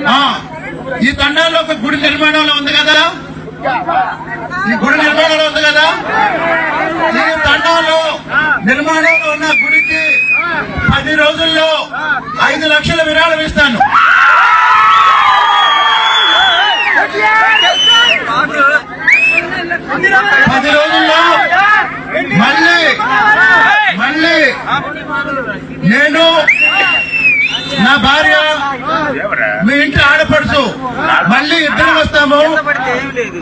ఆ, ఈ తండాలో ఒక గుడి నిర్మాణంలో ఉంది కదా? ఈ గుడి నిర్మాణంలో ఉంది కదా? ఈ తండాలో నిర్మాణంలో ఉన్న గుడికి పది రోజుల్లో ఐదు లక్షల విరాళం ఇస్తాను పది రోజుల్లో మళ్ళీ మళ్ళీ నేను నా భార్య మీ ఇంటి ఆడపడుచు. మళ్ళీ ఇద్దరం వస్తాము.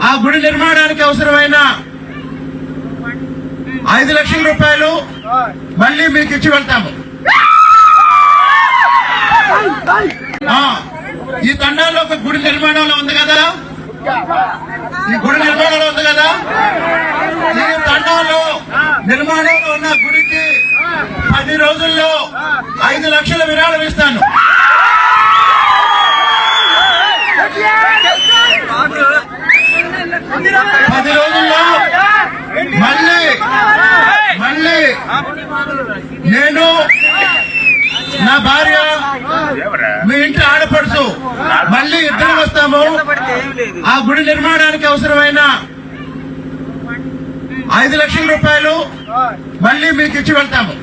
ఆ గుడి నిర్మాణానికి అవసరమైన ఐదు లక్షల రూపాయలు మళ్ళీ మీకు ఇచ్చి వెళ్తాము. ఈ తండాలో ఒక గుడి నిర్మాణంలో ఉంది కదా? ఈ గుడి నిర్మాణంలో ఉంది కదా? ఈ తండాలో నిర్మాణంలో ఉన్న గుడికి పది రోజుల్లో ఐదు లక్షల విరాళం ఇస్తాను. పది రోజుల్లో మళ్ళీ మళ్ళీ నేను నా భార్య మీ ఇంటి ఆడపడుచు మళ్ళీ ఇద్దరు వస్తాము. ఆ గుడి నిర్మాణానికి అవసరమైన ఐదు లక్షల రూపాయలు మళ్ళీ మీకు ఇచ్చి వెళ్తాము.